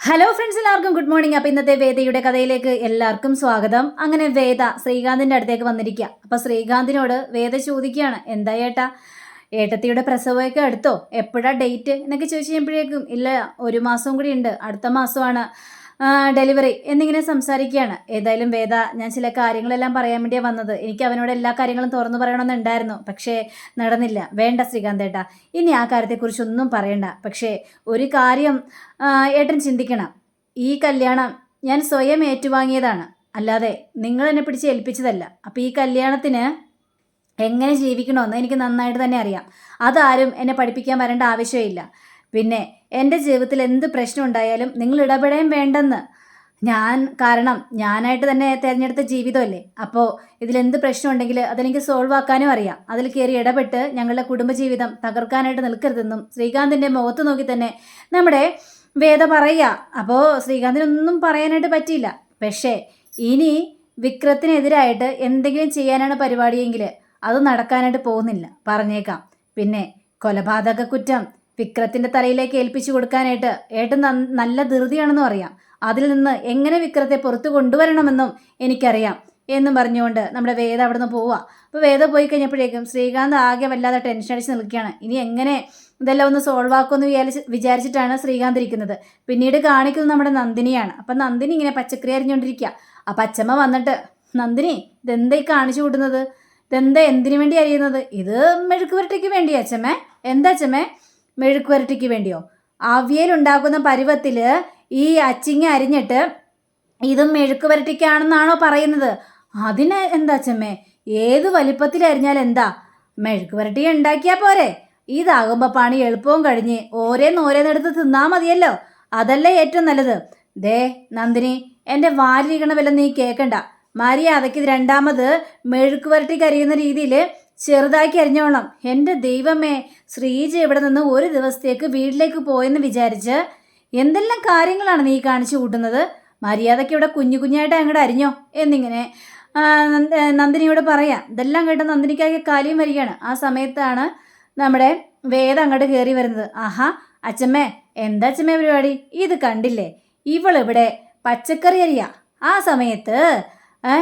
Hello friends എല്ലാവർക്കും good morning അപ്പോൾ ഇന്നത്തെ വേദയുടെ കഥയിലേക്ക് എല്ലാവർക്കും സ്വാഗതം. അങ്ങനെ വേദ ശ്രീകാന്തിന്റെ അടുത്തേക്ക് വന്നിരിക്കുക അപ്പോൾ ശ്രീകാന്തിനോട് വേദ ചോദിക്കുകയാണ് എന്താ ഏട്ടാ? ഏട്ടത്തിയുടെ പ്രസവമൊക്കെ അടുത്തോ? എപ്പോഴാ ഡേറ്റ് എന്നൊക്കെ ചോദിച്ചു കഴിയുമ്പോഴേക്കും ഇല്ല ഒരു മാസവും കൂടി ഉണ്ട്. അടുത്ത മാസമാണ്. ഡെലിവറി എന്നിങ്ങനെ സംസാരിക്കുകയാണ്. ഏതായാലും വേദ ഞാൻ ചില കാര്യങ്ങളെല്ലാം പറയാൻ വേണ്ടിയാണ് വന്നത്. എനിക്ക് അവനോട് എല്ലാ കാര്യങ്ങളും തുറന്നു പറയണമെന്നുണ്ടായിരുന്നു. പക്ഷേ നടന്നില്ല. വേണ്ട ശ്രീകാന്ത് ഏട്ടാ. ഇനി ആ കാര്യത്തെക്കുറിച്ചൊന്നും പറയണ്ട. പക്ഷേ ഒരു കാര്യം ഏട്ടൻ ചിന്തിക്കണം. ഈ കല്യാണം ഞാൻ സ്വയം ഏറ്റുവാങ്ങിയതാണ്. അല്ലാതെ നിങ്ങൾ എന്നെ പിടിച്ച് ഏൽപ്പിച്ചതല്ല. അപ്പോൾ ഈ കല്യാണത്തിന് എങ്ങനെ ജീവിക്കണമെന്ന് എനിക്ക് നന്നായിട്ട് തന്നെ അറിയാം. അതാരും എന്നെ പഠിപ്പിക്കാൻ വരേണ്ട ആവശ്യമില്ല. പിന്നെ എന്റെ ജീവിതത്തിൽ എന്ത് പ്രശ്നം ഉണ്ടായാലും നിങ്ങൾ ഇടപെടേം വേണ്ടെന്ന്. ഞാൻ കാരണം ഞാനായിട്ട് തന്നെ തിരഞ്ഞെടുത്ത ജീവിതമല്ലേ. അപ്പോൾ ഇതിലെന്ത് പ്രശ്നം ഉണ്ടെങ്കിൽ അതെനിക്ക് സോൾവ് ആക്കാനും അറിയാം. അതിൽ കയറി ഇടപെട്ട് ഞങ്ങളുടെ കുടുംബജീവിതം തകർക്കാനായിട്ട് നിൽക്കരുതെന്നും ശ്രീകാന്തിന്റെ മുഖത്ത് നോക്കി തന്നെ നമ്മുടെ വേദ പറയുക. അപ്പോൾ ശ്രീകാന്തിനൊന്നും പറയാനായിട്ട് പറ്റിയില്ല. പക്ഷേ ഇനി വിക്രത്തിനെതിരായിട്ട് എന്തെങ്കിലും ചെയ്യാനാണ് പരിപാടിയെങ്കിൽ അത് നടക്കാനായിട്ട് പോകുന്നില്ല. പറഞ്ഞേക്കാം. പിന്നെ കൊലപാതക കുറ്റം വിക്രത്തിന്റെ തലയിലേക്ക് ഏൽപ്പിച്ചു കൊടുക്കാനായിട്ട് ഏട്ടൻ നല്ല ധൃതിയാണെന്നും അറിയാം. അതിൽ നിന്ന് എങ്ങനെ വിക്രത്തെ പുറത്തു കൊണ്ടുവരണമെന്നും എനിക്കറിയാം എന്നും പറഞ്ഞുകൊണ്ട് നമ്മുടെ വേദ അവിടെ നിന്ന് പോവുക അപ്പോൾ വേദ പോയി കഴിഞ്ഞപ്പോഴേക്കും ശ്രീകാന്ത് ആകെ വല്ലാതെ ടെൻഷൻ അടിച്ച് നിൽക്കുകയാണ്. ഇനി എങ്ങനെ ഇതെല്ലാം ഒന്ന് സോൾവ് ആക്കുമെന്ന് വിചാരിച്ച് വിചാരിച്ചിട്ടാണ് ശ്രീകാന്ത് ഇരിക്കുന്നത്. പിന്നീട് കാണിക്കുന്നത് നമ്മുടെ നന്ദിനിയാണ്. അപ്പം നന്ദിനി ഇങ്ങനെ പച്ചക്കറി അരിഞ്ഞുകൊണ്ടിരിക്കുക ആ പച്ചമ്മ വന്നിട്ട് നന്ദിനി ഇതെന്തായി കാണിച്ചു കൂട്ടുന്നത്? ഇതെന്താ എന്തിനു വേണ്ടി അറിയുന്നത് ഇത് മെഴുക്ക് വേണ്ടിയോ അച്ഛമ്മേ. എന്താ അച്ഛമ്മേ? മെഴുക്ക് പുരട്ടിക്ക് വേണ്ടിയോ? അവിയൽ ഉണ്ടാക്കുന്ന പരുവത്തിൽ ഈ അച്ചിങ്ങ അരിഞ്ഞിട്ട് ഇതും മെഴുക്ക് പുരട്ടിക്കാണെന്നാണോ പറയുന്നത്? അതിന് എന്താ ചെമ്മേ ഏത് വലിപ്പത്തിൽ അരിഞ്ഞാൽ എന്താ? മെഴുക്ക് പുരട്ടി ഉണ്ടാക്കിയാൽ പോരെ. ഇതാകുമ്പോൾ പണി എളുപ്പവും കഴിഞ്ഞ് ഓരേന്ന് ഓരോന്നെടുത്ത് തിന്നാൽ മതിയല്ലോ. അതല്ലേ ഏറ്റവും നല്ലത്. ദേ നന്ദിനി എന്റെ വാലിരിക്കണ വല്ല നീ കേൾക്കണ്ട മര്യാദയ്ക്ക് രണ്ടാമത് മെഴുക്ക് പുരട്ടി കരിയുന്ന രീതിയിൽ ചെറുതാക്കി അറിഞ്ഞോളാം എന്റെ ദൈവമേ ശ്രീജ ഇവിടെ നിന്ന് ഒരു ദിവസത്തേക്ക് വീട്ടിലേക്ക് പോയെന്ന് വിചാരിച്ച് എന്തെല്ലാം കാര്യങ്ങളാണ് നീ കാണിച്ചു കൂട്ടുന്നത്? മര്യാദയ്ക്ക് ഇവിടെ കുഞ്ഞു കുഞ്ഞായിട്ട് അങ്ങോട്ട് അരിഞ്ഞോ? എന്നിങ്ങനെ നന്ദിനിയോട് പറയാം ഇതെല്ലാം കേട്ട നന്ദിനിക്കാകെ കാലിയും വരികയാണ്. ആ സമയത്താണ് നമ്മുടെ വേദ അങ്ങോട്ട് കയറി വരുന്നത്. ആഹാ അച്ഛമ്മേ എന്താ അച്ഛമ്മേ പരിപാടി? ഇത് കണ്ടില്ലേ? ഇവളിവിടെ പച്ചക്കറി അരിയാ. ആ സമയത്ത് ഏ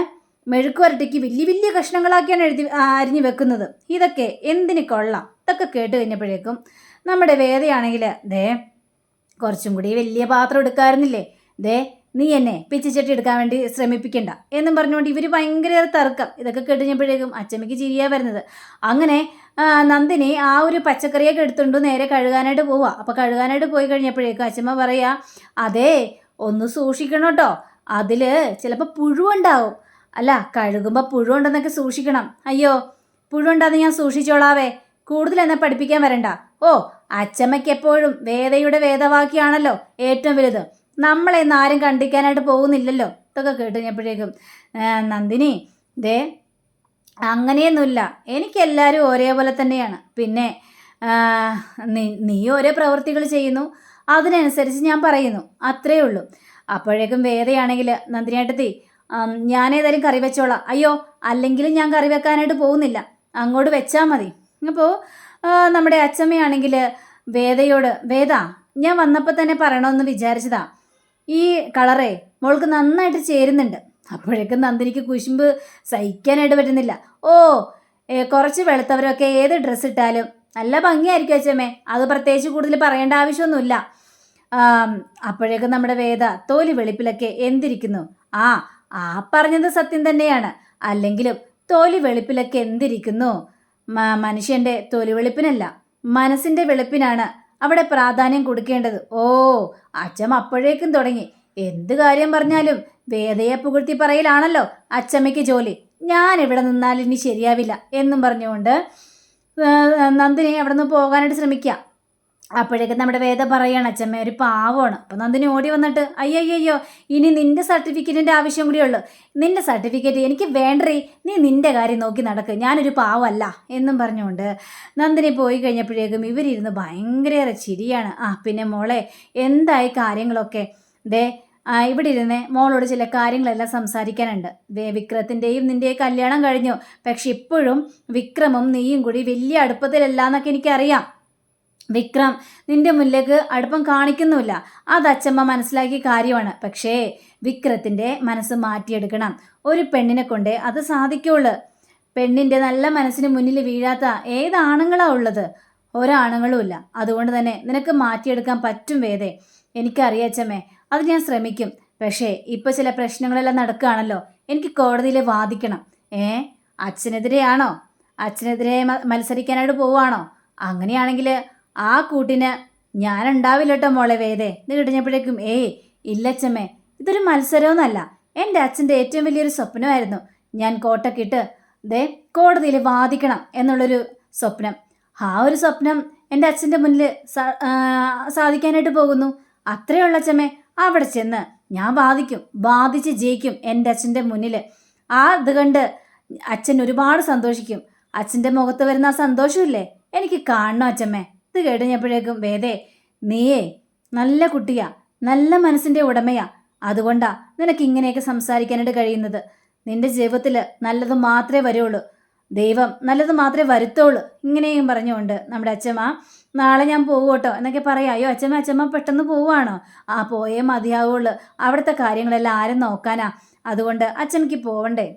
മെഴുക്ക് വരട്ടിക്ക് വലിയ വലിയ കഷ്ണങ്ങളാക്കിയാണ് എഴുതി അരിഞ്ഞു വെക്കുന്നത്. ഇതൊക്കെ എന്തിന് കൊള്ളാം? ഇതൊക്കെ കേട്ട് കഴിഞ്ഞപ്പോഴേക്കും നമ്മുടെ വേദയാണെങ്കിൽ ദേ കുറച്ചും കൂടി വലിയ പാത്രം എടുക്കാറുന്നില്ലേ ദേ നീ എന്നെ പിച്ചിച്ചട്ടി എടുക്കാൻ വേണ്ടി ശ്രമിപ്പിക്കണ്ട എന്നും പറഞ്ഞുകൊണ്ട് ഇവർ ഭയങ്കര തർക്കം. ഇതൊക്കെ കേട്ട് കഴിഞ്ഞപ്പോഴേക്കും അച്ചമ്മയ്ക്ക് ചിരിയാ വരുന്നത്. അങ്ങനെ നന്ദിനി ആ ഒരു പച്ചക്കറിയൊക്കെ എടുത്തുകൊണ്ട് നേരെ കഴുകാനായിട്ട് പോവുക അപ്പോൾ കഴുകാനായിട്ട് പോയി കഴിഞ്ഞപ്പോഴേക്കും അച്ചമ്മ പറയുക അതെ ഒന്ന് സൂക്ഷിക്കണം കേട്ടോ. അതിൽ ചിലപ്പോൾ പുഴുവുണ്ടാവും. അല്ല കഴുകുമ്പോൾ പുഴുവുണ്ടെന്നൊക്കെ സൂക്ഷിക്കണം. അയ്യോ പുഴുവുണ്ടാന്ന് ഞാൻ സൂക്ഷിച്ചോളാവേ. കൂടുതൽ എന്നെ പഠിപ്പിക്കാൻ വരണ്ട. ഓ അച്ചമ്മയ്ക്ക് എപ്പോഴും വേദയുടെ വേദവാക്യാണല്ലോ ഏറ്റവും വലുത്. നമ്മളെ ഇന്ന് ആരും കണ്ടിക്കാനായിട്ട് പോകുന്നില്ലല്ലോ. ഇതൊക്കെ കേട്ട് കഴിഞ്ഞപ്പോഴേക്കും "ആ, നന്ദിനി ദേ അങ്ങനെയൊന്നുമില്ല. എനിക്കെല്ലാവരും ഒരേപോലെ തന്നെയാണ്. പിന്നെ നീ ഓരോ പ്രവൃത്തികൾ ചെയ്യുന്നു. അതിനനുസരിച്ച് ഞാൻ പറയുന്നു. അത്രയേ ഉള്ളൂ. അപ്പോഴേക്കും വേദയാണെങ്കിൽ നന്ദിനിയേട്ടത്തി ഞാനേതായാലും കറി വെച്ചോളാം. അയ്യോ അല്ലെങ്കിലും ഞാൻ കറി വെക്കാനായിട്ട് പോകുന്നില്ല. അങ്ങോട്ട് വെച്ചാൽ മതി. അപ്പോൾ നമ്മുടെ അച്ചമ്മയാണെങ്കിൽ വേദയോട് വേദ ഞാൻ വന്നപ്പോൾ തന്നെ പറയണമെന്ന് വിചാരിച്ചതാ. ഈ കളറേ മോൾക്ക് നന്നായിട്ട് ചേരുന്നുണ്ട്. അപ്പോഴേക്കും നന്ദിനിക്ക് കുശുമ്പ് സഹിക്കാനായിട്ട് പറ്റുന്നില്ല. ഓ കുറച്ച് വെളുത്തവരൊക്കെ ഏത് ഡ്രസ്സ് ഇട്ടാലും നല്ല ഭംഗിയായിരിക്കും അച്ഛമ്മേ അത് പ്രത്യേകിച്ച് കൂടുതൽ പറയേണ്ട ആവശ്യമൊന്നുമില്ല. അപ്പോഴേക്കും നമ്മുടെ വേദ തോലി വെളുപ്പിലൊക്കെ എന്തിരിക്കുന്നു? ആ ആ പറഞ്ഞത് സത്യം തന്നെയാണ്. അല്ലെങ്കിലും തോലി വെളുപ്പിലൊക്കെ എന്തിരിക്കുന്നു? മനുഷ്യന്റെ തൊലി വെളുപ്പിനല്ല മനസ്സിന്റെ വെളുപ്പിനാണ് അവിടെ പ്രാധാന്യം കൊടുക്കേണ്ടത്. ഓ അച്ഛം അപ്പോഴേക്കും തുടങ്ങി. എന്ത് കാര്യം പറഞ്ഞാലും വേദയെ പുകഴ്ത്തി പറയലാണല്ലോ അച്ചമ്മയ്ക്ക് ജോലി. ഞാൻ ഇവിടെ നിന്നാൽ ഇനി ശരിയാവില്ല എന്നും പറഞ്ഞുകൊണ്ട് നന്ദിനി അവിടെ നിന്ന് പോകാനായിട്ട് ശ്രമിക്കുക. അപ്പോഴേക്കും നമ്മുടെ വേദ പറയാണ് അച്ഛമ്മ ഒരു പാവമാണ്. അപ്പം നന്ദിനി ഓടി വന്നിട്ട് അയ്യോ ഇനി നിന്റെ സർട്ടിഫിക്കറ്റിന്റെ ആവശ്യം കൂടി ഉള്ളു. നിന്റെ സർട്ടിഫിക്കറ്റ് എനിക്ക് വേണ്ടറി നീ നിന്റെ കാര്യം നോക്കി നടക്ക്. ഞാനൊരു പാവമല്ല എന്നും പറഞ്ഞുകൊണ്ട് നന്ദിനി പോയി കഴിഞ്ഞപ്പോഴേക്കും ഇവരിരുന്ന് ഭയങ്കര ചിരിയാണ്. ആ പിന്നെ മോളെ എന്തായി കാര്യങ്ങളൊക്കെ? ദേ ഇവിടെ ഇരുന്ന് മോളോട് ചില കാര്യങ്ങളെല്ലാം സംസാരിക്കാനുണ്ട്. വിക്രത്തിന്റെയും നിന്റെയും കല്യാണം കഴിഞ്ഞു. പക്ഷെ ഇപ്പോഴും വിക്രമും നീയും കൂടി വലിയ അടുപ്പത്തിലല്ല എന്നൊക്കെ എനിക്കറിയാം. വിക്രം നിന്റെ മുന്നിലേക്ക് അടുപ്പം കാണിക്കുന്നുമില്ല. അത് അച്ചമ്മ മനസ്സിലാക്കിയ കാര്യമാണ്. പക്ഷേ വിക്രത്തിന്റെ മനസ്സ് മാറ്റിയെടുക്കണം. ഒരു പെണ്ണിനെ കൊണ്ട് അത് സാധിക്കുള്ളൂ. പെണ്ണിന്റെ നല്ല മനസ്സിന് മുന്നിൽ വീഴാത്ത ഏതാണുങ്ങളാ ഉള്ളത്? ഒരാണുങ്ങളും ഇല്ല അതുകൊണ്ട് തന്നെ നിനക്ക് മാറ്റിയെടുക്കാൻ പറ്റും വേദേ. എനിക്കറിയാം അച്ചമ്മേ അത് ഞാൻ ശ്രമിക്കും. പക്ഷേ ഇപ്പോൾ ചില പ്രശ്നങ്ങളെല്ലാം നടക്കുകയാണല്ലോ. എനിക്ക് കോടതിയിൽ വാദിക്കണം. ഏ? അച്ഛനെതിരെയാണോ? അച്ഛനെതിരെ മത്സരിക്കാനായിട്ട് പോവുകയാണോ? അങ്ങനെയാണെങ്കിൽ ആ കൂട്ടിന് ഞാനുണ്ടാവില്ല കേട്ടോ മോളെ വേദേ. ഇത് കിടഞ്ഞപ്പോഴേക്കും ഏയ് ഇല്ലച്ചമ്മേ ഇതൊരു മത്സരമൊന്നുമല്ല എന്റെ അച്ഛന്റെ ഏറ്റവും വലിയൊരു സ്വപ്നമായിരുന്നു. ഞാൻ കോട്ടക്കിട്ട് ദേ കോടതിയിൽ വാദിക്കണം എന്നുള്ളൊരു സ്വപ്നം. ആ ഒരു സ്വപ്നം എന്റെ അച്ഛന്റെ മുന്നിൽ സാധിക്കാനായിട്ട് പോകുന്നു. അത്രയുള്ള അച്ഛമ്മേ അവിടെ ചെന്ന് ഞാൻ വാദിക്കും വാദിച്ച് ജയിക്കും എന്റെ അച്ഛന്റെ മുന്നിൽ. ആ ഇത് കണ്ട് അച്ഛൻ ഒരുപാട് സന്തോഷിക്കും. അച്ഛന്റെ മുഖത്ത് വരുന്ന ആ സന്തോഷമില്ലേ? എനിക്ക് കാണണം അച്ഛമ്മേ. ഇത് കേട്ടുകഴിഞ്ഞപ്പോഴേക്കും വേദേ നീയേ നല്ല കുട്ടിയാ നല്ല മനസ്സിന്റെ ഉടമയാ. അതുകൊണ്ടാ നിനക്ക് ഇങ്ങനെയൊക്കെ സംസാരിക്കാനായിട്ട് കഴിയുന്നത്. നിന്റെ ജീവിതത്തിൽ നല്ലത് മാത്രമേ വരുള്ളൂ. ദൈവം നല്ലത് മാത്രമേ വരുത്തുള്ളൂ. ഇങ്ങനെയും പറഞ്ഞുകൊണ്ട് നമ്മുടെ അച്ഛമ്മ നാളെ ഞാൻ പോകും എന്നൊക്കെ പറയാം. അയ്യോ അച്ഛമ്മ അച്ഛമ്മ പെട്ടെന്ന് പോവുകയാണോ? ആ പോയേ മതിയാവുള്ളൂ. അവിടുത്തെ കാര്യങ്ങളെല്ലാം ആരും നോക്കാനാ. അതുകൊണ്ട് അച്ഛമ്മയ്ക്ക് പോവണ്ടേ?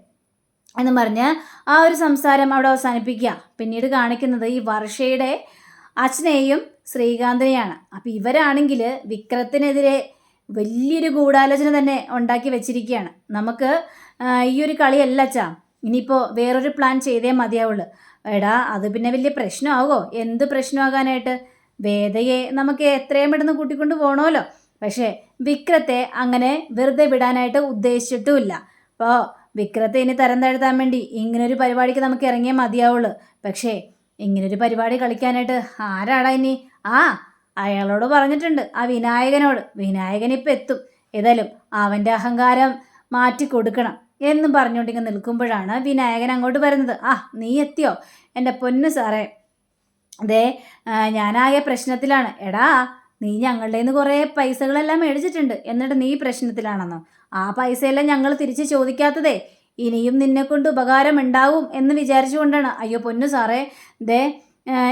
എന്ന് പറഞ്ഞ് ആ ഒരു സംസാരം അവിടെ അവസാനിപ്പിക്കുക. പിന്നീട് കാണിക്കുന്നത് ഈ വർഷയുടെ അച്ഛനെയും ശ്രീകാന്തിനെയാണ്. അപ്പോൾ ഇവരാണെങ്കിൽ വിക്രത്തിനെതിരെ വലിയൊരു ഗൂഢാലോചന തന്നെ ഉണ്ടാക്കി വെച്ചിരിക്കുകയാണ്. നമുക്ക് ഈ ഒരു കളിയല്ല അച്ഛാ. ഇനിയിപ്പോൾ വേറൊരു പ്ലാൻ ചെയ്തേ മതിയാവുള്ളൂ. എടാ അത് പിന്നെ വലിയ പ്രശ്നമാകുമോ എന്ത് പ്രശ്നമാകാനായിട്ട്? വേദയെ നമുക്ക് എത്രയും പെട്ടെന്ന് കൂട്ടിക്കൊണ്ട് പോകണമല്ലോ പക്ഷേ വിക്രത്തെ അങ്ങനെ വെറുതെ വിടാനായിട്ട് ഉദ്ദേശിച്ചിട്ടുമില്ല. അപ്പോൾ വിക്രത്തെ ഇനി തരം താഴ്ത്താൻ വേണ്ടി ഇങ്ങനൊരു പരിപാടിക്ക് നമുക്ക് ഇറങ്ങിയേ മതിയാവുള്ളൂ. പക്ഷേ ഇങ്ങനൊരു പരിപാടി കളിക്കാനായിട്ട് ആരാടാ ഇനി? ആ അയാളോട് പറഞ്ഞിട്ടുണ്ട് ആ വിനായകനോട്. വിനായകൻ ഇപ്പം എത്തും. ഏതായാലും അവന്റെ അഹങ്കാരം മാറ്റി കൊടുക്കണം എന്ന് പറഞ്ഞുകൊണ്ടിങ്ങനെ നിൽക്കുമ്പോഴാണ് വിനായകൻ അങ്ങോട്ട് വരുന്നത്. ആ നീ എത്തിയോ? എന്റെ പൊന്ന് സാറേ. അതെ ഞാനാകെ പ്രശ്നത്തിലാണ്. എടാ നീ ഞങ്ങളുടെ നിന്ന് കുറേ പൈസകളെല്ലാം മേടിച്ചിട്ടുണ്ട്. എന്നിട്ട് നീ പ്രശ്നത്തിലാണെന്നോ? ആ പൈസയെല്ലാം ഞങ്ങൾ തിരിച്ച് ചോദിക്കാത്തതേ. ഇനിയും നിന്നെക്കൊണ്ട് ഉപകാരം ഉണ്ടാവും എന്ന് വിചാരിച്ചുകൊണ്ടാണ്. അയ്യോ പൊന്നു സാറേ. ദേ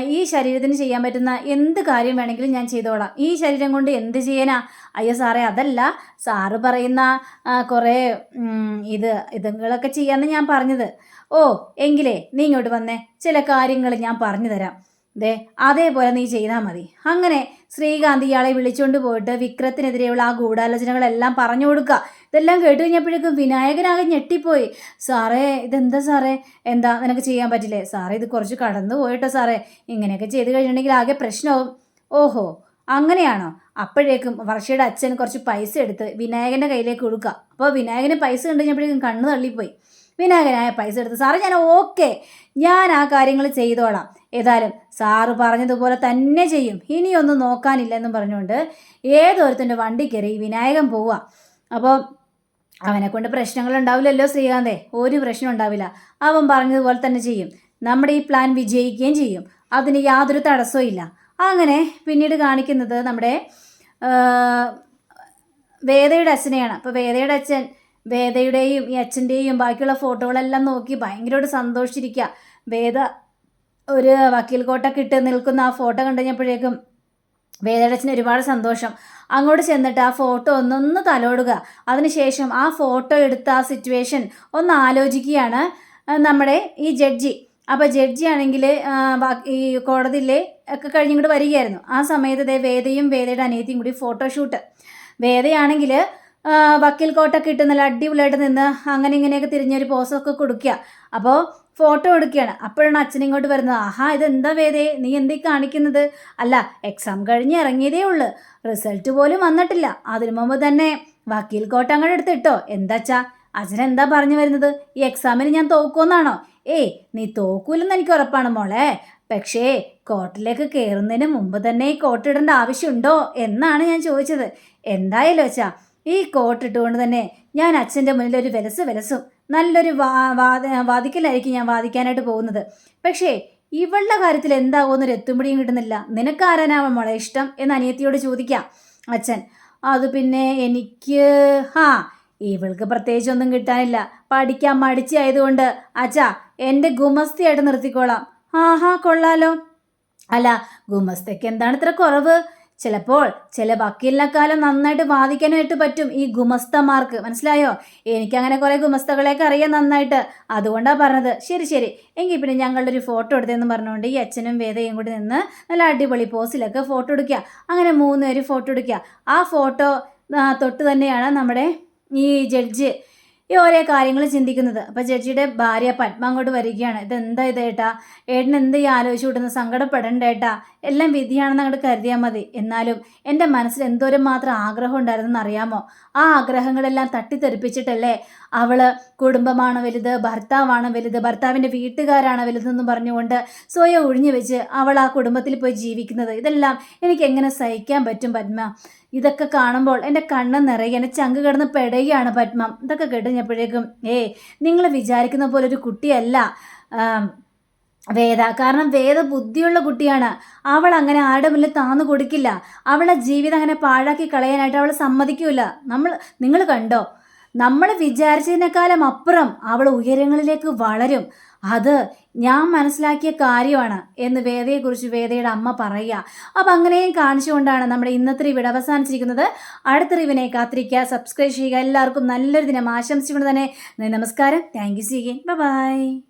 ഈ ശരീരത്തിന് ചെയ്യാൻ പറ്റുന്ന എന്ത് കാര്യം വേണമെങ്കിലും ഞാൻ ചെയ്തോളാം. ഈ ശരീരം കൊണ്ട് എന്ത് ചെയ്യാനാ? അയ്യോ സാറേ അതല്ല. സാറ് പറയുന്ന കുറേ ഇത് ഇതുങ്ങളൊക്കെ ചെയ്യാമെന്ന് ഞാൻ പറഞ്ഞത്. ഓ എങ്കിലേ നീ ഇങ്ങോട്ട് വന്നേ. ചില കാര്യങ്ങൾ ഞാൻ പറഞ്ഞു തരാം ദേ അതേപോലെ നീ ചെയ്താൽ മതി. അങ്ങനെ ശ്രീകാന്ത് ഇയാളെ വിളിച്ചുകൊണ്ട് പോയിട്ട് വിക്രത്തിനെതിരെയുള്ള ആ ഗൂഢാലോചനകളെല്ലാം പറഞ്ഞു കൊടുക്കുക ഇതെല്ലാം കേട്ട് കഴിഞ്ഞപ്പോഴേക്കും വിനായകനാകെ ഞെട്ടിപ്പോയി. സാറേ ഇതെന്താ സാറേ? എന്താ നിനക്ക് ചെയ്യാൻ പറ്റില്ലേ? സാറേ ഇത് കുറച്ച് കടന്നു പോയിട്ടോ സാറേ. ഇങ്ങനെയൊക്കെ ചെയ്ത് കഴിഞ്ഞിട്ടുണ്ടെങ്കിൽ ആകെ പ്രശ്നമാവും. ഓഹോ അങ്ങനെയാണോ? അപ്പോഴേക്കും വർഷയുടെ അച്ഛൻ കുറച്ച് പൈസ എടുത്ത് വിനായകന്റെ കയ്യിലേക്ക് കൊടുക്കുക അപ്പോൾ വിനായകന് പൈസ കണ്ടു കഴിഞ്ഞപ്പോഴേക്കും കണ്ണ് തള്ളിപ്പോയി. വിനായകനായ പൈസ എടുത്ത്. സാറ് ഞാൻ ഓക്കെ. ഞാൻ ആ കാര്യങ്ങൾ ചെയ്തോളാം. ഏതായാലും സാറ് പറഞ്ഞതുപോലെ തന്നെ ചെയ്യും. ഇനിയൊന്നും നോക്കാനില്ലെന്നും പറഞ്ഞുകൊണ്ട് ഏതൊരുത്തന്റെ വണ്ടി കയറി വിനായകൻ പോവുക അപ്പോൾ അവനെ കൊണ്ട് പ്രശ്നങ്ങൾ ഉണ്ടാവില്ലല്ലോ ശ്രീകാന്തേ. ഒരു പ്രശ്നം ഉണ്ടാവില്ല. അവൻ പറഞ്ഞതുപോലെ തന്നെ ചെയ്യും. നമ്മുടെ ഈ പ്ലാൻ വിജയിക്കുകയും ചെയ്യും. അതിന് യാതൊരു തടസ്സവും ഇല്ല. അങ്ങനെ പിന്നീട് കാണിക്കുന്നത് നമ്മുടെ വേദയുടെ അച്ഛനെയാണ്. അപ്പോൾ വേദയുടെ അച്ഛൻ വേദയുടെയും ഈ അച്ഛന്റെയും ബാക്കിയുള്ള ഫോട്ടോകളെല്ലാം നോക്കി ഭയങ്കരമായിട്ട് സന്തോഷിച്ചിരിക്കുക വേദ ഒരു വക്കീൽ കോട്ടൊക്കെ ഇട്ട് നിൽക്കുന്ന ആ ഫോട്ടോ കണ്ടുകഴിഞ്ഞപ്പോഴേക്കും വേദയുടെ അച്ഛന് ഒരുപാട് സന്തോഷം. അങ്ങോട്ട് ചെന്നിട്ട് ആ ഫോട്ടോ ഒന്നൊന്ന് തലോടുക. അതിനുശേഷം ആ ഫോട്ടോ എടുത്ത ആ സിറ്റുവേഷൻ ഒന്ന് ആലോചിക്കുകയാണ് നമ്മുടെ ഈ ജഡ്ജി. അപ്പോൾ ജഡ്ജി ആണെങ്കിൽ ഈ കോടതിയിലെ ഒക്കെ കഴിഞ്ഞിങ്ങോട്ട് വരികയായിരുന്നു. ആ സമയത്ത് ദേ വേദയും വേദയുടെ അനിയത്തിയും കൂടി ഫോട്ടോഷൂട്ട്. വേദയാണെങ്കിൽ വക്കീൽ കോട്ടൊക്കെ ഇട്ട് നല്ല അടിപൊളിയായിട്ട് നിന്ന് അങ്ങനെ ഇങ്ങനെയൊക്കെ തിരിഞ്ഞൊരു പോസൊക്കെ കൊടുക്കുക. അപ്പോൾ ഫോട്ടോ എടുക്കുകയാണ്. അപ്പോഴാണ് അച്ഛൻ ഇങ്ങോട്ട് വരുന്നത്. ആഹാ ഇതെന്താ വേദേ? നീ എന്തീ കാണിക്കുന്നത്? അല്ല എക്സാം കഴിഞ്ഞ് ഇറങ്ങിയതേ ഉള്ളൂ. റിസൾട്ട് പോലും വന്നിട്ടില്ല. അതിനു മുമ്പ് തന്നെ വക്കീൽ കോട്ട അങ്ങോട്ട് എടുത്തിട്ടോ എന്താച്ചാ അച്ഛൻ എന്താ പറഞ്ഞു വരുന്നത്? ഈ എക്സാമിന് ഞാൻ തോക്കുമെന്നാണോ? ഏയ് നീ തോക്കൂലെന്ന് എനിക്ക് ഉറപ്പാണ് മോളെ. പക്ഷേ കോട്ടിലേക്ക് കയറുന്നതിന് മുമ്പ് തന്നെ ഈ കോട്ട് ഇടേണ്ട ആവശ്യമുണ്ടോ എന്നാണ് ഞാൻ ചോദിച്ചത്. എന്തായാലും അച്ഛാ ഈ കോട്ട് ഇട്ടുകൊണ്ട് തന്നെ ഞാൻ അച്ഛന്റെ മുന്നിൽ ഒരു വിലസ് വിലസും നല്ലൊരു വാ വാദ വാദിക്കലായിരിക്കും ഞാൻ വാദിക്കാനായിട്ട് പോകുന്നത്. പക്ഷേ ഇവളുടെ കാര്യത്തിൽ എന്താകുമെന്നൊരു എത്തുമ്പടിയും കിട്ടുന്നില്ല. നിനക്ക് ആരാനാവാൻ മോളെ? ഇഷ്ടം എന്ന് അനിയത്തിയോട് ചോദിക്കാം അച്ഛൻ. അത് പിന്നെ എനിക്ക് ഹാ ഇവൾക്ക് പ്രത്യേകിച്ചൊന്നും കിട്ടാനില്ല. പഠിക്കാൻ മടിച്ചായതുകൊണ്ട് അച്ഛാ എന്റെ ഗുമസ്തിയായിട്ട് നിർത്തിക്കോളാം. ആഹാ കൊള്ളാലോ. അല്ല ഗുമസ്തയ്ക്ക് എന്താണ് ഇത്ര കുറവ്? ചിലപ്പോൾ ചില വക്കീലിനെക്കാളും നന്നായിട്ട് വാദിക്കാനായിട്ട് പറ്റും ഈ ഗുമസ്തമാർക്ക് മനസ്സിലായോ? എനിക്കങ്ങനെ കുറേ ഗുമസ്തകളെയൊക്കെ അറിയാം നന്നായിട്ട്. അതുകൊണ്ടാണ് പറഞ്ഞത്. ശരി ശരി. എങ്കിൽ പിന്നെ ഞങ്ങളുടെ ഒരു ഫോട്ടോ എടുത്തതെന്ന് പറഞ്ഞുകൊണ്ട് ഈ അച്ഛനും വേദയും കൂടി നിന്ന് നല്ല അടിപൊളി പോസിലൊക്കെ ഫോട്ടോ എടുക്കുക അങ്ങനെ മൂന്ന് പേര് ഫോട്ടോ എടുക്കുക ആ ഫോട്ടോ തൊട്ട് തന്നെയാണ് നമ്മുടെ ഈ ജഡ്ജ് ഈ ഓരോ കാര്യങ്ങൾ ചിന്തിക്കുന്നത്. അപ്പോൾ ജഡ്ജിയുടെ ഭാര്യ പത്മ അങ്ങോട്ട് വരികയാണ്. ഇതെന്താ ഇത് ഏട്ടാ? ഏട്ടൻ എന്ത് ഈ ആലോചിച്ച് വിട്ടുന്നത് സങ്കടപ്പെടേണ്ട ഏട്ടാ. എല്ലാം വിധിയാണെന്ന് അങ്ങോട്ട് കരുതിയാൽ മതി. എന്നാലും എന്റെ മനസ്സിൽ എന്തോരം മാത്രം ആഗ്രഹം ഉണ്ടായിരുന്നെന്ന് അറിയാമോ? ആ ആഗ്രഹങ്ങളെല്ലാം തട്ടിത്തെറിപ്പിച്ചിട്ടല്ലേ അവൾ കുടുംബമാണ് വലുത് ഭർത്താവാണ് വലുത് ഭർത്താവിന്റെ വീട്ടുകാരാണ് വലുതെന്ന് പറഞ്ഞുകൊണ്ട് സ്വയം ഒഴിഞ്ഞു വെച്ച് അവൾ ആ കുടുംബത്തിൽ പോയി ജീവിക്കുന്നത്. ഇതെല്ലാം എനിക്ക് എങ്ങനെ സഹിക്കാൻ പറ്റും പത്മ? ഇതൊക്കെ കാണുമ്പോൾ എന്റെ കണ്ണ് നിറയെ എന്റെ ചങ്ക് കിടന്ന് പെടുകയാണ് പത്മം. ഇതൊക്കെ കേട്ടുകഴിഞ്ഞപ്പോഴേക്കും ഏ നിങ്ങൾ വിചാരിക്കുന്ന പോലെ ഒരു കുട്ടിയല്ല വേദ. കാരണം വേദ ബുദ്ധിയുള്ള കുട്ടിയാണ്. അവൾ അങ്ങനെ ആരുടെ മുന്നിൽ താന്നു കൊടുക്കില്ല. അവളെ ജീവിതം അങ്ങനെ പാഴാക്കി കളയാനായിട്ട് അവൾ സമ്മതിക്കൂല. നമ്മൾ നിങ്ങൾ കണ്ടോ? നമ്മൾ വിചാരിച്ചതിനേക്കാളും അപ്പുറം അവൾ ഉയരങ്ങളിലേക്ക് വളരും. അത് ഞാൻ മനസ്സിലാക്കിയ കാര്യമാണ് എന്ന് വേദയെക്കുറിച്ച് വേദയുടെ അമ്മ പറയുക. അപ്പം അങ്ങനെയും കാണിച്ചുകൊണ്ടാണ് നമ്മുടെ ഇന്നത്തെ ഇവിടെ അവസാനിച്ചിരിക്കുന്നത്. അടുത്ത റിവിനെ കാത്തിരിക്കുക. സബ്സ്ക്രൈബ് ചെയ്യുക. എല്ലാവർക്കും നല്ലൊരു ദിനം ആശംസിച്ചുകൊണ്ട് തന്നെ നമസ്കാരം. Thank you സീഗൻ by